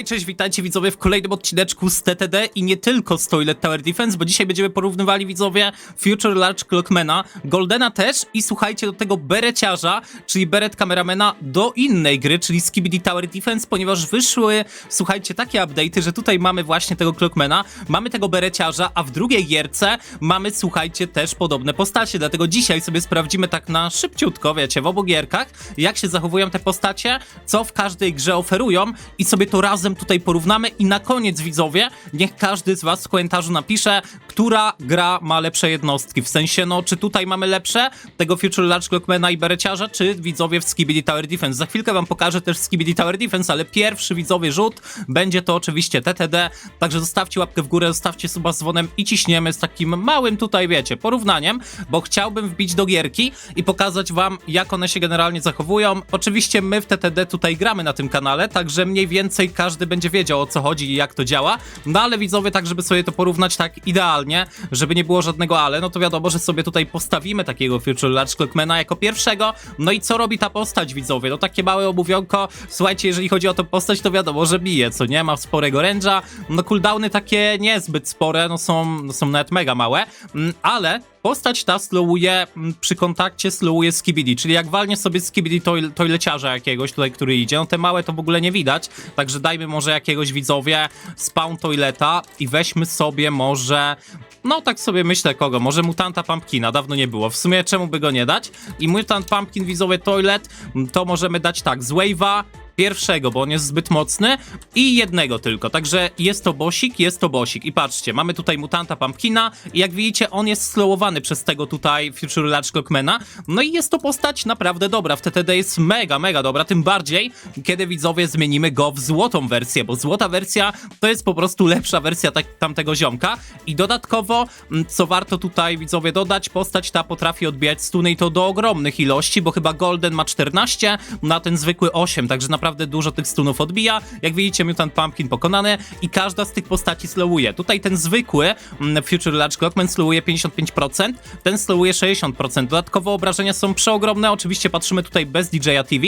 Hej, cześć, witajcie widzowie w kolejnym odcineczku z TTD i nie tylko z Toilet Tower Defense, bo dzisiaj będziemy porównywali widzowie Future Large Clockmana, Goldena też i słuchajcie do tego Bereciarza, czyli Beret Kameramana do innej gry, czyli Skibidi Tower Defense, ponieważ wyszły, słuchajcie, takie update'y, że tutaj mamy właśnie tego Clockmana, mamy tego Bereciarza, a w drugiej gierce mamy, słuchajcie, też podobne postacie, dlatego dzisiaj sobie sprawdzimy tak na szybciutko, wiecie, w obu gierkach, jak się zachowują te postacie, co w każdej grze oferują i sobie to razem tutaj porównamy i na koniec widzowie, niech każdy z was w komentarzu napisze, która gra ma lepsze jednostki, w sensie no, czy tutaj mamy lepsze, tego Future Large Clockmana i Bereciarza, czy widzowie w Skibidi Tower Defense. Za chwilkę wam pokażę też Skibidi Tower Defense, ale pierwszy widzowie rzut będzie to oczywiście TTD, także zostawcie łapkę w górę, zostawcie suba z dzwonem i ciśniemy z takim małym tutaj, wiecie, porównaniem, bo chciałbym wbić do gierki i pokazać wam, jak one się generalnie zachowują. Oczywiście my w TTD tutaj gramy na tym kanale, także mniej więcej każdy będzie wiedział o co chodzi i jak to działa, no ale widzowie tak, żeby sobie to porównać tak idealnie, żeby nie było żadnego ale, no to wiadomo, że sobie tutaj postawimy takiego Future Large Clockmana jako pierwszego, no i co robi ta postać widzowie? No takie małe omówionko, słuchajcie, jeżeli chodzi o tę postać, to wiadomo, że bije, co nie, ma sporego range'a, no cooldowny takie niezbyt spore, no są, no są nawet mega małe, mm, ale Postać ta slowuje mm, przy kontakcie, slowuje skibidi, czyli jak walnie sobie skibidi toil, toileciarza jakiegoś tutaj, który idzie, no te małe to w ogóle nie widać, także dajmy może jakiegoś widzowie spawn toileta i weźmy sobie może, no tak sobie myślę kogo, może mutanta pumpkina, dawno nie było, w sumie czemu by go nie dać? I mutant pumpkin widzowie toilet, to możemy dać tak, z wave'a, pierwszego, bo on jest zbyt mocny i jednego tylko, także jest to bosik, jest to bosik. I patrzcie, mamy tutaj mutanta Pumpkina i jak widzicie on jest slowowany przez tego tutaj Future Large Clockmana, no i jest to postać naprawdę dobra, w TTD jest mega, mega dobra, tym bardziej kiedy widzowie zmienimy go w złotą wersję, bo złota wersja to jest po prostu lepsza wersja tak, tamtego ziomka. I dodatkowo, mm, co warto tutaj widzowie dodać, postać ta potrafi odbijać stuny i to do ogromnych ilości, bo chyba Golden ma 14, na ten zwykły 8, także naprawdę dużo tych stunów odbija. Jak widzicie, Mutant Pumpkin pokonany i każda z tych postaci slowuje. Tutaj ten zwykły mm, Future Large Clockman slowuje 55%, ten slowuje 60%. Dodatkowo obrażenia są przeogromne, oczywiście patrzymy tutaj bez DJ'a TV.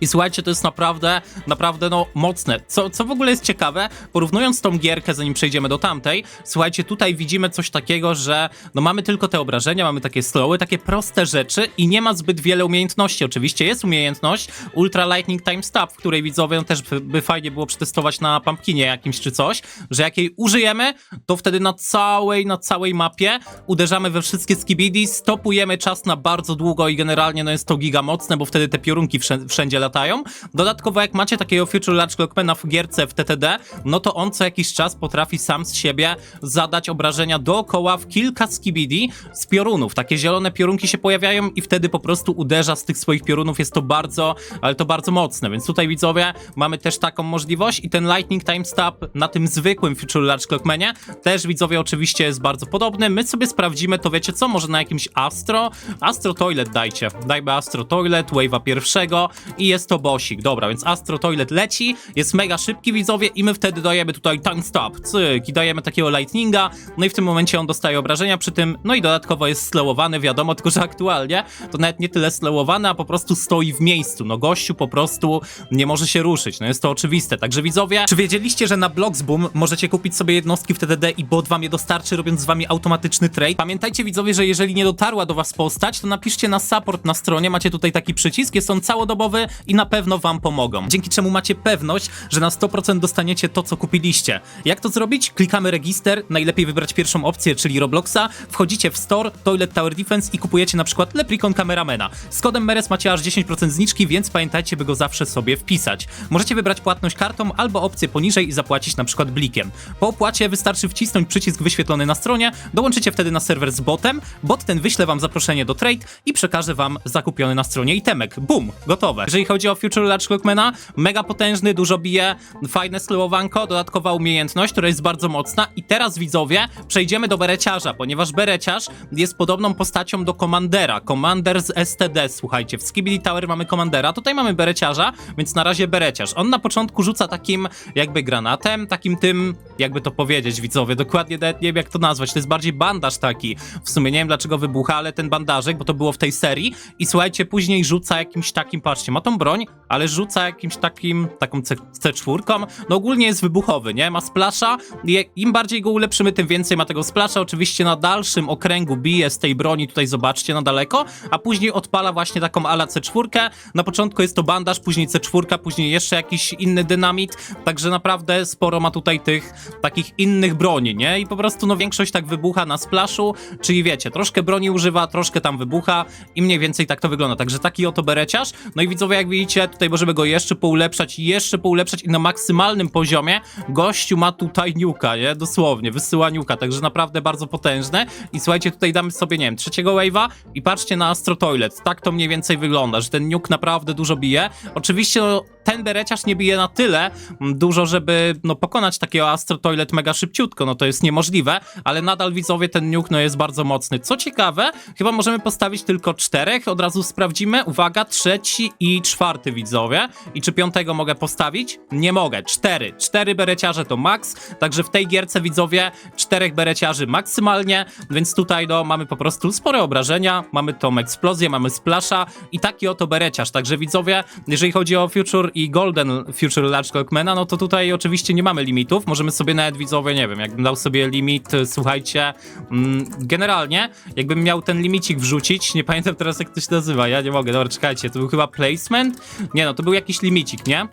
I słuchajcie, to jest naprawdę, naprawdę no mocne. Co, co w ogóle jest ciekawe, porównując tą gierkę, zanim przejdziemy do tamtej, słuchajcie, tutaj widzimy coś takiego, że no mamy tylko te obrażenia, mamy takie slowy, takie proste rzeczy i nie ma zbyt wiele umiejętności. Oczywiście jest umiejętność Ultra Lightning Time Stab, w której widzowie no, też by, fajnie było przetestować na pumpkinie jakimś czy coś, że jak jej użyjemy, to wtedy na całej, na całej mapie uderzamy we wszystkie skibidi, stopujemy czas na bardzo długo i generalnie no jest to giga mocne, bo wtedy te piorunki wszędzie, wszędzie latają. Dodatkowo jak macie takiego Future Large Clockmana w gierce w TTD, no to on co jakiś czas potrafi sam z siebie zadać obrażenia dookoła w kilka skibidi z piorunów. Takie zielone piorunki się pojawiają i wtedy po prostu uderza z tych swoich piorunów. Jest to bardzo, ale to bardzo mocne, więc tutaj widzowie mamy też taką możliwość i ten Lightning Time Stab na tym zwykłym Future Large Clockmanie też widzowie oczywiście jest bardzo podobny. My sobie sprawdzimy to wiecie co, może na jakimś Astro? Astro Toilet dajcie. Dajmy Astro Toilet, Wave'a pierwszego i jest to bosik. Dobra, więc Astro Toilet leci, jest mega szybki widzowie i my wtedy dajemy tutaj Time Stop, cyk i dajemy takiego Lightninga, no i w tym momencie on dostaje obrażenia przy tym, no i dodatkowo jest slowowany, wiadomo, tylko że aktualnie to nawet nie tyle slowowany, a po prostu stoi w miejscu. No gościu po prostu nie może się ruszyć, no jest to oczywiste. Także widzowie, czy wiedzieliście, że na Bloxboom możecie kupić sobie jednostki w TDD i bot wam je dostarczy, robiąc z wami automatyczny trade? Pamiętajcie widzowie, że jeżeli nie dotarła do was postać, to napiszcie na support na stronie, macie tutaj taki przycisk, jest on całodobowy i na pewno wam pomogą. Dzięki czemu macie pewność, że na 100% dostaniecie to, co kupiliście. Jak to zrobić? Klikamy register, najlepiej wybrać pierwszą opcję, czyli Robloxa, wchodzicie w store, Toilet Tower Defense i kupujecie na przykład Leprikon Cameramana. Z kodem MERES macie aż 10% zniżki, więc pamiętajcie, by go zawsze sobie wpisać. Możecie wybrać płatność kartą albo opcję poniżej i zapłacić na przykład blikiem. Po opłacie wystarczy wcisnąć przycisk wyświetlony na stronie, dołączycie wtedy na serwer z botem, bot ten wyśle wam zaproszenie do trade i przekaże wam zakupiony na stronie itemek. Bum, gotowe. Jeżeli chodzi o Future Large Clockmana, mega potężny, dużo bije, fajne slowowanko, dodatkowa umiejętność, która jest bardzo mocna i teraz widzowie przejdziemy do Bereciarza, ponieważ Bereciarz jest podobną postacią do Commandera. Commander z STD, słuchajcie, w Skibidi Tower mamy Commandera, tutaj mamy Bereciarza, więc na razie Bereciarz. On na początku rzuca takim jakby granatem, takim tym jakby to powiedzieć, widzowie. Dokładnie nie wiem, jak to nazwać. To jest bardziej bandaż taki. W sumie nie wiem, dlaczego wybucha, ale ten bandażek, bo to było w tej serii. I słuchajcie, później rzuca jakimś takim, patrzcie, ma tą broń, ale rzuca jakimś takim, taką C- C4. No ogólnie jest wybuchowy, nie? Ma splasza. I Im bardziej go ulepszymy, tym więcej ma tego splasza. Oczywiście na dalszym okręgu bije z tej broni, tutaj zobaczcie, na daleko, a później odpala właśnie taką ala C4. Na początku jest to bandaż, później C4, później jeszcze jakiś inny dynamit, także naprawdę sporo ma tutaj tych takich innych broni, nie? I po prostu no większość tak wybucha na splaszu, czyli wiecie, troszkę broni używa, troszkę tam wybucha i mniej więcej tak to wygląda. Także taki oto bereciarz. No i widzowie, jak widzicie, tutaj możemy go jeszcze poulepszać jeszcze poulepszać i na maksymalnym poziomie gościu ma tutaj niuka, nie? Dosłownie, wysyła niuka, także naprawdę bardzo potężne. I słuchajcie, tutaj damy sobie, nie wiem, trzeciego wave'a i patrzcie na Astro Toilet. Tak to mniej więcej wygląda, że ten niuk naprawdę dużo bije. Oczywiście no, ten bereciarz nie bije na tyle dużo, żeby no, pokonać takiego Astro Toilet mega szybciutko, no to jest niemożliwe, ale nadal widzowie ten niuk no, jest bardzo mocny. Co ciekawe, chyba możemy postawić tylko czterech, od razu sprawdzimy. Uwaga, trzeci i czwarty widzowie. I czy piątego mogę postawić? Nie mogę. Cztery. Cztery bereciarze to max, także w tej gierce widzowie czterech bereciarzy maksymalnie, więc tutaj no, mamy po prostu spore obrażenia, mamy tą eksplozję, mamy splasha i taki oto bereciarz. Także widzowie, jeżeli chodzi o Future i Golden Future Large Clockmana, no to tutaj oczywiście nie mamy limitów. Możemy sobie nawet widzowie, nie wiem, jakbym dał sobie limit, y, słuchajcie, mm, generalnie, jakbym miał ten limicik wrzucić, nie pamiętam teraz jak to się nazywa, ja nie mogę, dobra, czekajcie, to był chyba placement? Nie no, to był jakiś limicik, nie?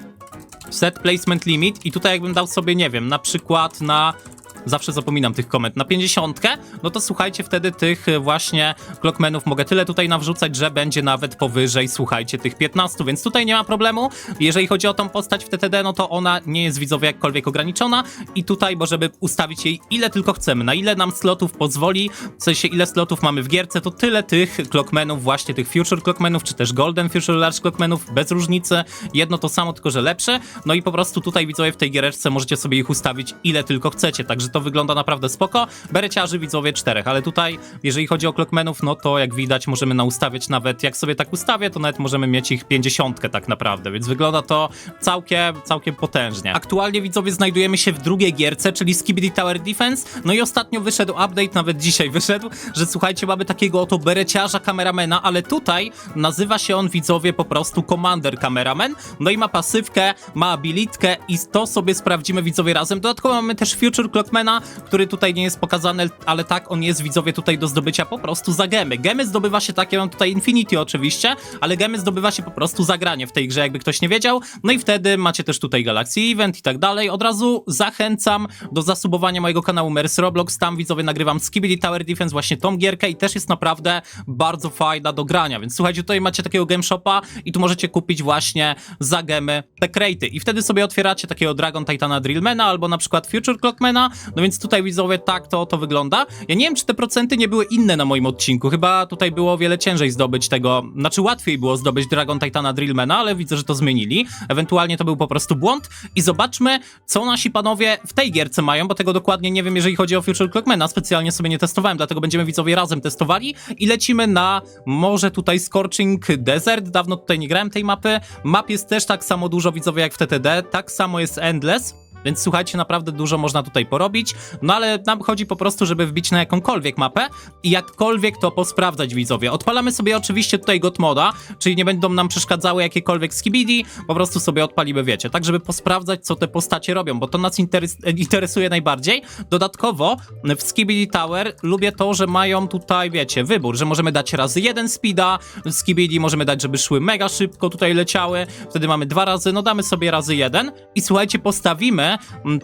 Set placement limit i tutaj jakbym dał sobie, nie wiem, na przykład na zawsze zapominam tych komend, na 50, no to słuchajcie, wtedy tych e, właśnie Clockmanów mogę tyle tutaj nawrzucać, że będzie nawet powyżej, słuchajcie, tych 15, więc tutaj nie ma problemu. Jeżeli chodzi o tą postać w TTD, no to ona nie jest widzowie jakkolwiek ograniczona. I tutaj możemy ustawić jej ile tylko chcemy, na ile nam slotów pozwoli, w sensie ile slotów mamy w gierce, to tyle tych Clockmanów, właśnie tych Future Clockmanów, czy też Golden Future Large Clockmanów, bez różnicy, jedno to samo, tylko że lepsze, no i po prostu tutaj widzowie w tej giereczce możecie sobie ich ustawić ile tylko chcecie, także to wygląda naprawdę spoko. Bereciarzy widzowie czterech, ale tutaj, jeżeli chodzi o Clockmanów, no to jak widać możemy naustawiać nawet, jak sobie tak ustawię, to nawet możemy mieć ich 50 tak naprawdę, więc wygląda to całkiem, całkiem potężnie. Aktualnie widzowie znajdujemy się w drugiej gierce, czyli Skibidi Tower Defense, no i ostatnio wyszedł update, nawet dzisiaj wyszedł, że słuchajcie, mamy takiego oto bereciarza kameramena, ale tutaj nazywa się on widzowie po prostu Commander Cameraman, no i ma pasywkę, ma abilitkę i to sobie sprawdzimy widzowie razem. Dodatkowo mamy też Future Clockmana, który tutaj nie jest pokazany, ale tak, on jest widzowie tutaj do zdobycia po prostu za gemy. Gemy zdobywa się takie, mam tutaj Infinity oczywiście, ale gemy zdobywa się po prostu za granie w tej grze, jakby ktoś nie wiedział. No i wtedy macie też tutaj Galaxy Event i tak dalej. Od razu zachęcam do zasubowania mojego kanału Mers Roblox, tam widzowie nagrywam Skibidi Tower Defense, właśnie tą gierkę i też jest naprawdę bardzo fajna do grania, więc słuchajcie, tutaj macie takiego game shopa i tu możecie kupić właśnie za gemy te crate'y i wtedy sobie otwieracie takiego Dragon Titana Drillmana albo na przykład Future Clockmana, no więc tutaj widzowie tak to, to wygląda. Ja nie wiem, czy te procenty nie były inne na moim odcinku, chyba tutaj było o wiele ciężej zdobyć tego, znaczy łatwiej było zdobyć Dragon Titana Drillmana, ale widzę, że to zmienili. Ewentualnie to był po prostu błąd i zobaczmy, co nasi panowie w tej gierce mają, bo tego dokładnie nie wiem, jeżeli chodzi o Future Clockmana, specjalnie sobie nie testowałem, dlatego będziemy widzowie razem testowali i lecimy na może tutaj Scorching Desert, dawno tutaj nie grałem tej mapy. Map jest też tak samo dużo widzowie jak w TTD, tak samo jest Endless. Więc słuchajcie, naprawdę dużo można tutaj porobić. No ale nam chodzi po prostu, żeby wbić na jakąkolwiek mapę i jakkolwiek to posprawdzać, widzowie. Odpalamy sobie oczywiście tutaj God moda, czyli nie będą nam przeszkadzały jakiekolwiek skibidi, po prostu sobie odpalimy, wiecie, tak żeby posprawdzać, co te postacie robią, bo to nas interes interesuje najbardziej. Dodatkowo w Skibidi Tower lubię to, że mają tutaj, wiecie, wybór, że możemy dać razy jeden speeda, Skibidi możemy dać, żeby szły mega szybko, tutaj leciały, wtedy mamy dwa razy, no damy sobie razy jeden i słuchajcie, postawimy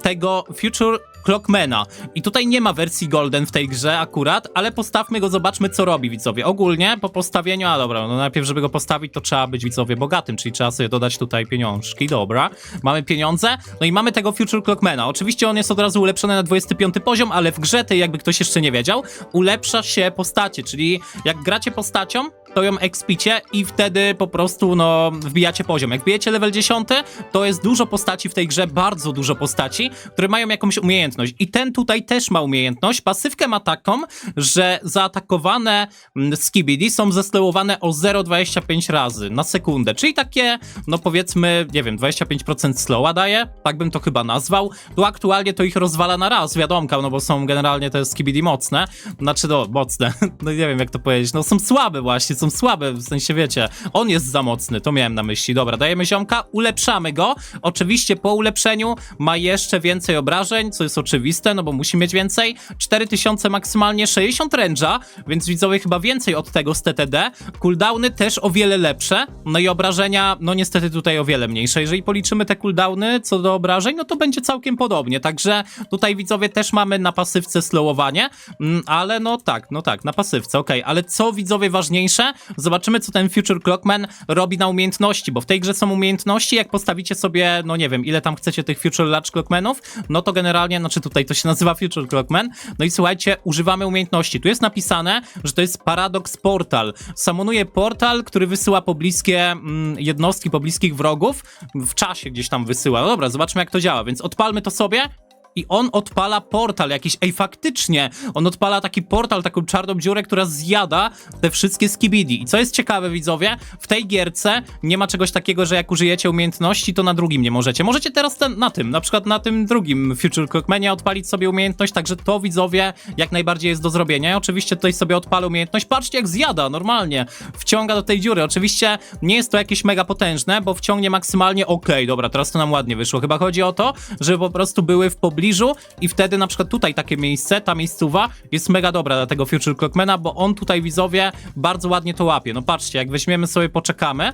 tego Future Clockmana. I tutaj nie ma wersji Golden w tej grze akurat, ale postawmy go, zobaczmy co robi widzowie. Ogólnie po postawieniu, a dobra, no najpierw żeby go postawić to trzeba być widzowie bogatym, czyli trzeba sobie dodać tutaj pieniążki, dobra. Mamy pieniądze, no i mamy tego Future Clockmana. Oczywiście on jest od razu ulepszony na 25 poziom, ale w grze tej, jakby ktoś jeszcze nie wiedział, ulepsza się postacie, czyli jak gracie postacią, to ją expicie i wtedy po prostu, no, wbijacie poziom. Jak wbijecie level 10, to jest dużo postaci w tej grze, bardzo dużo postaci, które mają jakąś umiejętność. I ten tutaj też ma umiejętność. Pasywkę ma taką, że zaatakowane mm, skibidi są zeslełowane o 0,25 razy na sekundę, czyli takie, no powiedzmy, nie wiem, 25% slowa daje, tak bym to chyba nazwał. Tu aktualnie to ich rozwala na raz, wiadomka, no bo są generalnie te skibidi mocne, znaczy no, mocne, no nie wiem jak to powiedzieć, no są słabe właśnie, są słabe, w sensie wiecie, on jest za mocny, to miałem na myśli. Dobra, dajemy ziomka, ulepszamy go, oczywiście po ulepszeniu ma jeszcze więcej obrażeń, co jest oczywiste, no bo musi mieć więcej, 4000 maksymalnie, 60 range'a, więc widzowie chyba więcej od tego z TTD, cooldowny też o wiele lepsze, no i obrażenia, no niestety tutaj o wiele mniejsze, jeżeli policzymy te cooldowny co do obrażeń, no to będzie całkiem podobnie, także tutaj widzowie też mamy na pasywce slowowanie, mm, ale no tak, no tak, na pasywce, okej, ale co widzowie ważniejsze, zobaczymy co ten Future Clockman robi na umiejętności, bo w tej grze są umiejętności, jak postawicie sobie, no nie wiem, ile tam chcecie tych Future Large Clockmanów, no to generalnie, znaczy tutaj to się nazywa Future Clockman, no i słuchajcie, używamy umiejętności, tu jest napisane, że to jest Paradox Portal, samonuje portal, który wysyła pobliskie mm, jednostki, pobliskich wrogów, w czasie gdzieś tam wysyła, no dobra, zobaczmy jak to działa, więc odpalmy to sobie, i on odpala portal jakiś. Ej, faktycznie, on odpala taki portal, taką czarną dziurę, która zjada te wszystkie skibidi. I co jest ciekawe, widzowie, w tej gierce nie ma czegoś takiego, że jak użyjecie umiejętności, to na drugim nie możecie. Możecie teraz ten, na tym, na przykład na tym drugim Future Clockmanie odpalić sobie umiejętność, także to, widzowie, jak najbardziej jest do zrobienia. Ja oczywiście tutaj sobie odpalę umiejętność. Patrzcie, jak zjada, normalnie. Wciąga do tej dziury. Oczywiście nie jest to jakieś mega potężne, bo wciągnie maksymalnie, okej, dobra, teraz to nam ładnie wyszło. Chyba chodzi o to, żeby po prostu były w pobliżu i wtedy na przykład tutaj takie miejsce, ta miejscowa jest mega dobra dla tego Future Clockmana, bo on tutaj widzowie bardzo ładnie to łapie. No patrzcie, jak weźmiemy sobie, poczekamy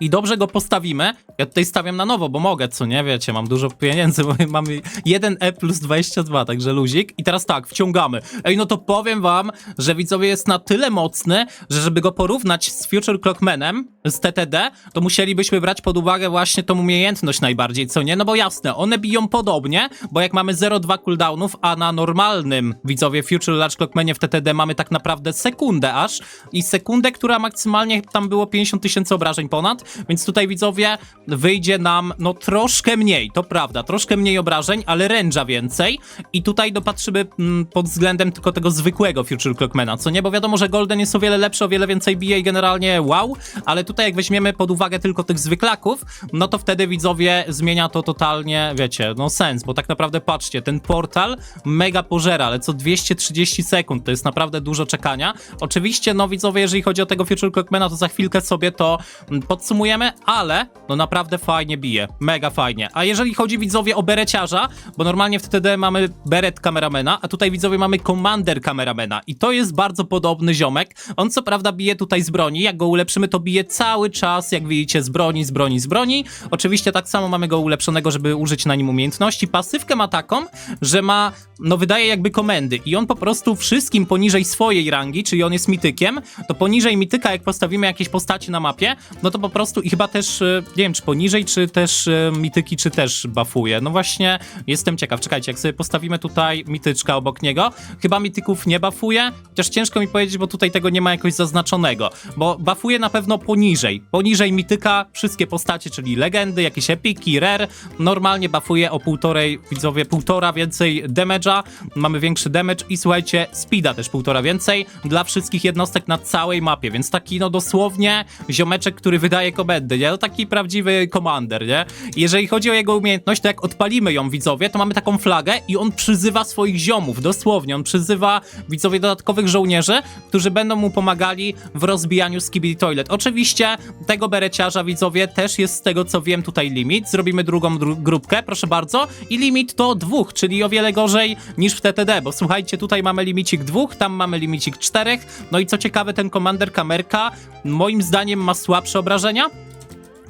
i dobrze go postawimy. Ja tutaj stawiam na nowo, bo mogę, co nie wiecie, mam dużo pieniędzy, bo mamy 1E plus 22, także luzik. I teraz tak, wciągamy. Ej, no to powiem wam, że widzowie jest na tyle mocny, że żeby go porównać z Future Clockmanem, z TTD, to musielibyśmy brać pod uwagę właśnie tą umiejętność najbardziej, co nie? No bo jasne, one biją podobnie, bo jak mamy 0,2 cooldownów, a na normalnym, widzowie, Future Large Clockmanie w TTD mamy tak naprawdę sekundę aż i sekundę, która maksymalnie tam było 50 tysięcy obrażeń ponad, więc tutaj widzowie wyjdzie nam no troszkę mniej, to prawda, troszkę mniej obrażeń, ale range'a więcej i tutaj dopatrzymy mm, pod względem tylko tego zwykłego Future Clockmana, co nie? Bo wiadomo, że Golden jest o wiele lepszy, o wiele więcej bije i generalnie wow, ale tutaj jak weźmiemy pod uwagę tylko tych zwyklaków, no to wtedy widzowie zmienia to totalnie, wiecie, no sens, bo tak naprawdę patrzcie, ten portal mega pożera, ale co 230 sekund, to jest naprawdę dużo czekania. Oczywiście, no widzowie, jeżeli chodzi o tego Future Clockmana, to za chwilkę sobie to mm, podsumujemy, ale no naprawdę fajnie bije, mega fajnie. A jeżeli chodzi widzowie o bereciarza, bo normalnie w TTD mamy beret kameramena, a tutaj widzowie mamy commander kameramena i to jest bardzo podobny ziomek. On co prawda bije tutaj z broni, jak go ulepszymy, to bije cały czas, jak widzicie, z broni, z broni, z broni. Oczywiście tak samo mamy go ulepszonego, żeby użyć na nim umiejętności. Pasywkę ma taką, że ma, no wydaje jakby komendy i on po prostu wszystkim poniżej swojej rangi, czyli on jest mitykiem, to poniżej mityka, jak postawimy jakieś postacie na mapie, no to po prostu i chyba też, e, nie wiem, czy poniżej, czy też e, mityki, czy też buffuje. No właśnie, jestem ciekaw. Czekajcie, jak sobie postawimy tutaj mityczka obok niego, chyba mityków nie buffuje, chociaż ciężko mi powiedzieć, bo tutaj tego nie ma jakoś zaznaczonego, bo buffuje na pewno poniżej. Poniżej mityka wszystkie postacie, czyli legendy, jakieś epiki, rare, normalnie buffuje o półtorej, widzowie, półtora więcej damage'a, mamy większy damage i słuchajcie, speeda też półtora więcej dla wszystkich jednostek na całej mapie, więc taki no dosłownie ziomeczek, który wydaje komendy, nie? No taki prawdziwy commander, nie? Jeżeli chodzi o jego umiejętność, to jak odpalimy ją, widzowie, to mamy taką flagę i on przyzywa swoich ziomów, dosłownie, on przyzywa, widzowie, dodatkowych żołnierzy, którzy będą mu pomagali w rozbijaniu Skibidi Toilet. Oczywiście tego bereciarza, widzowie, też jest z tego, co wiem, tutaj limit. Zrobimy drugą dru grupkę, proszę bardzo. I limit to dwóch, czyli o wiele gorzej niż w TTD, bo słuchajcie, tutaj mamy limicik dwóch, tam mamy limicik czterech. No i co ciekawe, ten Commander Kamerka moim zdaniem ma słabsze obrażenia,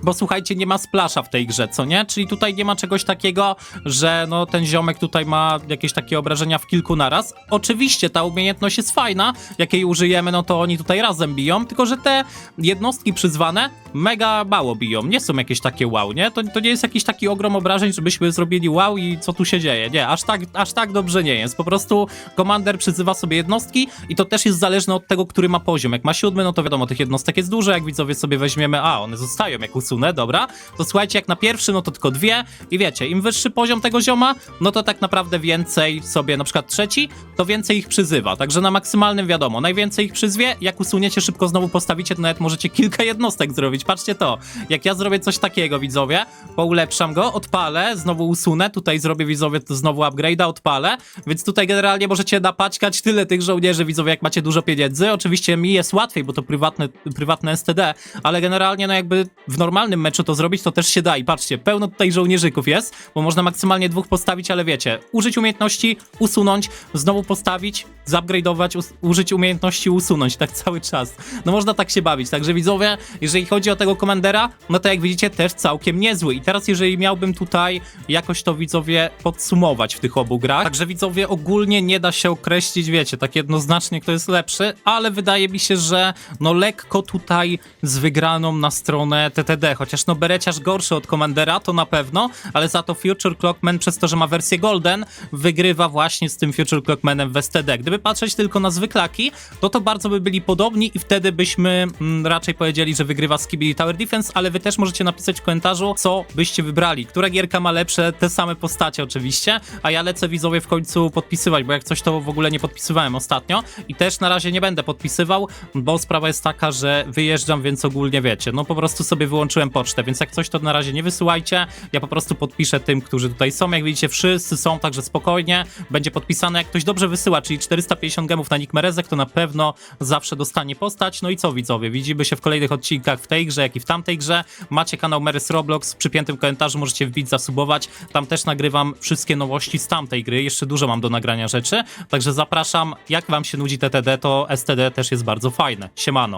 bo słuchajcie, nie ma splasza w tej grze, co nie? Czyli tutaj nie ma czegoś takiego, że no ten ziomek tutaj ma jakieś takie obrażenia w kilku naraz. Oczywiście ta umiejętność jest fajna, jak jej użyjemy, no to oni tutaj razem biją, tylko że te jednostki przyzwane mega mało biją, nie są jakieś takie wow, nie? To, to nie jest jakiś taki ogrom obrażeń, żebyśmy zrobili wow i co tu się dzieje, nie, aż tak, aż tak dobrze nie jest, po prostu komander przyzywa sobie jednostki i to też jest zależne od tego, który ma poziom, jak ma siódmy, no to wiadomo, tych jednostek jest dużo, jak widzowie sobie weźmiemy, a one zostają, jak usunę, dobra, to słuchajcie, jak na pierwszy, no to tylko dwie. I wiecie, im wyższy poziom tego zioma, no to tak naprawdę więcej sobie, na przykład trzeci, to więcej ich przyzywa, także na maksymalnym wiadomo, najwięcej ich przyzwie, jak usuniecie, szybko znowu postawicie, to nawet możecie kilka jednostek zrobić, patrzcie to, jak ja zrobię coś takiego, widzowie, poulepszam go, odpalę, znowu usunę, tutaj zrobię, widzowie, znowu upgrade'a, odpalę, więc tutaj generalnie możecie napaćkać tyle tych żołnierzy, widzowie, jak macie dużo pieniędzy, oczywiście mi jest łatwiej, bo to prywatne, prywatne STD, ale generalnie, no jakby w normalnym meczu to zrobić, to też się da i patrzcie, pełno tutaj żołnierzyków jest, bo można maksymalnie dwóch postawić, ale wiecie, użyć umiejętności, usunąć, znowu postawić, zupgrade'ować, użyć umiejętności, usunąć, tak cały czas. No można tak się bawić, także widzowie, jeżeli chodzi o tego komandera, no to jak widzicie też całkiem niezły. I teraz jeżeli miałbym tutaj jakoś to widzowie podsumować w tych obu grach, także widzowie ogólnie nie da się określić, wiecie, tak jednoznacznie kto jest lepszy, ale wydaje mi się, że no lekko tutaj z wygraną na stronę TTD, chociaż no Bereciarz gorszy od komandera, to na pewno, ale za to Future Clockman przez to, że ma wersję Golden, wygrywa właśnie z tym Future Clockmanem w STD. Gdyby patrzeć tylko na zwyklaki, to to bardzo by byli podobni i wtedy byśmy mm, raczej powiedzieli, że wygrywa Skibidi Tower Defense, ale wy też możecie napisać w komentarzu, co byście wybrali. Która gierka ma lepsze, te same postacie oczywiście, a ja lecę widzowie w końcu podpisywać, bo jak coś to w ogóle nie podpisywałem ostatnio i też na razie nie będę podpisywał, bo sprawa jest taka, że wyjeżdżam, więc ogólnie wiecie, no po prostu sobie wyłączyłem pocztę, więc jak coś to na razie nie wysyłajcie, ja po prostu podpiszę tym, którzy tutaj są, jak widzicie wszyscy są, także spokojnie, będzie podpisane, jak ktoś dobrze wysyła, czyli 450 gemów na Nick Merezek, to na pewno zawsze dostanie postać, no i co widzowie, widzimy się w kolejnych odcinkach w tej grze, jak i w tamtej grze, macie kanał Merez Roblox, w przypiętym komentarzu możecie wbić, zasubować, tam też nagrywam wszystkie nowości z tamtej gry, jeszcze dużo mam do nagrania rzeczy, także zapraszam, jak wam się nudzi TTD, to STD też jest bardzo fajne, siemano.